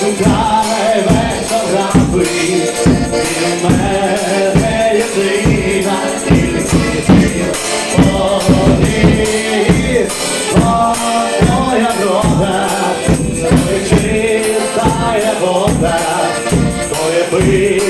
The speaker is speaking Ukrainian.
Шукай весь графи, і в мене тебе.